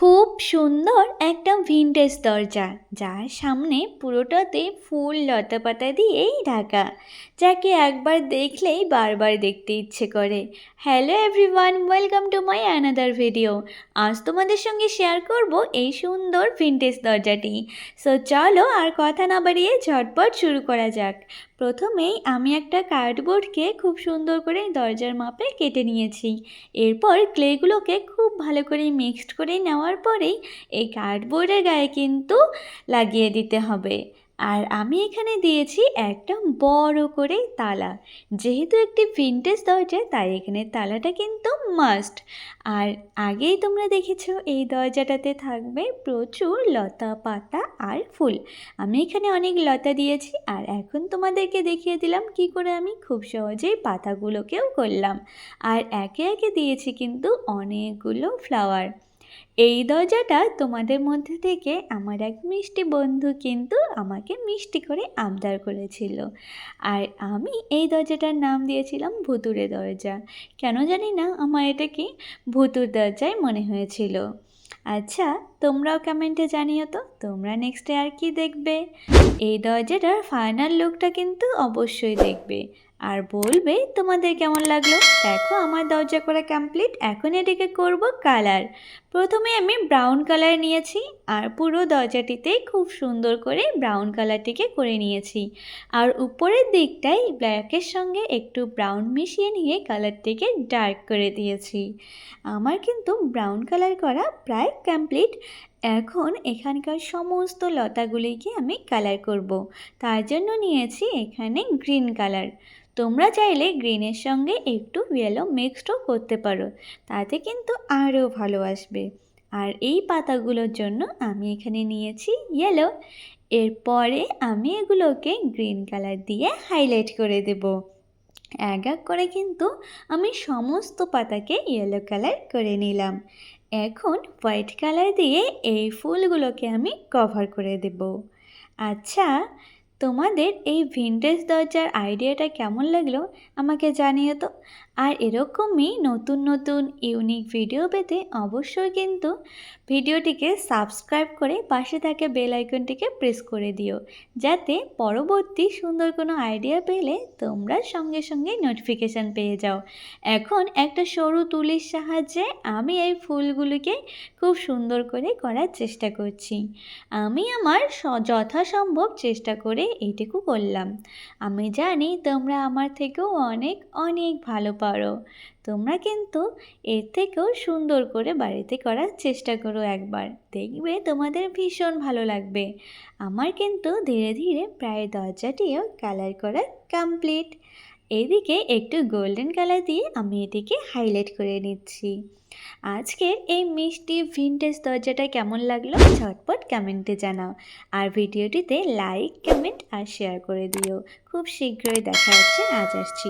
খুব সুন্দর একটা ভিন্টেজ দরজা, যার সামনে পুরোটাতে ফুল লতাপাতা দিয়েই ঢাকা, যাকে একবার দেখলেই বারবার দেখতে ইচ্ছে করে। Hello everyone welcome to my another video আজ তোমাদের সঙ্গে শেয়ার করব এই সুন্দর ভিন্টেজ দরজাটি। সো চলো আর কথা না বাড়িয়ে ঝটপট শুরু করা যাক। প্রথমেই আমি একটা কার্ডবোর্ডকে খুব সুন্দর করে দরজার মাপে কেটে নিয়েছি। এরপর ক্লেগুলোকে খুব ভালো করে মিক্সড করে নেওয়ার পরেই এই কার্ডবোর্ডের গায়ে কিন্তু লাগিয়ে দিতে হবে। আর আমি এখানে দিয়েছি একটা বড় করে তালা। যেহেতু একটি ভিন্টেজ দরজা, তাই এখানে তালাটা কিন্তু মাস্ট আর আগেই তোমরা দেখেছ, এই দরজাটাতে থাকবে প্রচুর লতা পাতা আর ফুল। আমি এখানে অনেক লতা দিয়েছি আর এখন তোমাদেরকে দেখিয়ে দিলাম কি করে আমি খুব সহজেই পাতাগুলোকেও করলাম। আর একে একে দিয়েছি কিন্তু অনেকগুলো ফ্লাওয়ার এই দরজাটা তোমাদের মধ্যে থেকে আমার এক মিষ্টি বন্ধু কিন্তু আমাকে মিষ্টি করে আবদার করেছিল। আর আমি এই দরজাটার নাম দিয়েছিলাম ভুতুরে দরজা। কেন জানি না, আমার এটা কি ভুতুর দরজাই মনে হয়েছিল। আচ্ছা তোমরাও কমেন্টে জানিও তো, তোমরা নেক্সটে আর কি দেখবে? এই দরজাটার ফাইনাল লুকটা কিন্তু অবশ্যই দেখবে। আর বলবে তোমাদের কেমন লাগল? দেখো আমার দরজা করা কমপ্লিট এখন এটাকে করব কালার প্রথমে আমি ব্রাউন কালার নিয়েছি আর পুরো দরজাটিতেই খুব সুন্দর করে ব্রাউন কালারটিকে করে নিয়েছি। আর উপরের দিকটাই ব্ল্যাকের সঙ্গে একটু ব্রাউন মিশিয়ে নিয়ে কালারটিকে ডার্ক করে দিয়েছি। আমার কিন্তু ব্রাউন কালার করা প্রায় কমপ্লিট এখন এখানকার সমস্ত লতাগুলিকে আমি কালার করব। তার জন্য নিয়েছি এখানে গ্রিন কালার তোমরা চাইলে গ্রিনের সঙ্গে একটু ইয়েলো মিক্সডও করতে পারো, তাতে কিন্তু আরও ভালো আসবে। আর এই পাতাগুলোর জন্য আমি এখানে নিয়েছি ইয়েলো এরপরে আমি এগুলোকে গ্রিন কালার দিয়ে হাইলাইট করে দেব। এক এক করে কিন্তু আমি সমস্ত পাতাকে ইয়েলো কালার করে নিলাম। এখন হোয়াইট কালার দিয়ে এই ফুলগুলোকে আমি কভার করে দেব। আচ্ছা তোমাদের এই ভিন্টেজ দরজার আইডিয়াটা কেমন লাগল আমাকে জানিও তো। আর এরকমই নতুন নতুন ইউনিক ভিডিও পেতে অবশ্যই কিন্তু ভিডিওটিকে সাবস্ক্রাইব করে পাশে থাকে বেল আইকনটিকে প্রেস করে দিও, যাতে পরবর্তী সুন্দর কোনো আইডিয়া পেলে তোমরা সঙ্গে সঙ্গে নোটিফিকেশান পেয়ে যাও। এখন একটা সরু তুলির সাহায্যে আমি এই ফুলগুলিকে খুব সুন্দর করে করার চেষ্টা করছি। আমি আমার যথাসম্ভব চেষ্টা করে এইটুকু বললাম আমি জানি তোমরা আমার থেকেও অনেক অনেক ভালো পারো। তোমরা কিন্তু এর থেকেও সুন্দর করে বাড়িতে করার চেষ্টা করো একবার। দেখবে তোমাদের ভীষণ ভালো লাগবে। আমার কিন্তু ধীরে ধীরে প্রায় দরজাটিও কালার করা কমপ্লিট এদিকে একটু গোল্ডেন কালার দিয়ে আমি এটিকে হাইলাইট করে নিচ্ছি। আজকের এই মিষ্টি ভিনটেজ দরজাটা কেমন লাগল ঝটপট কমেন্টে জানাও। আর ভিডিওটিতে লাইক কমেন্ট আর শেয়ার করে দিও। খুব শীঘ্রই দেখা হচ্ছে, আজ আসছি।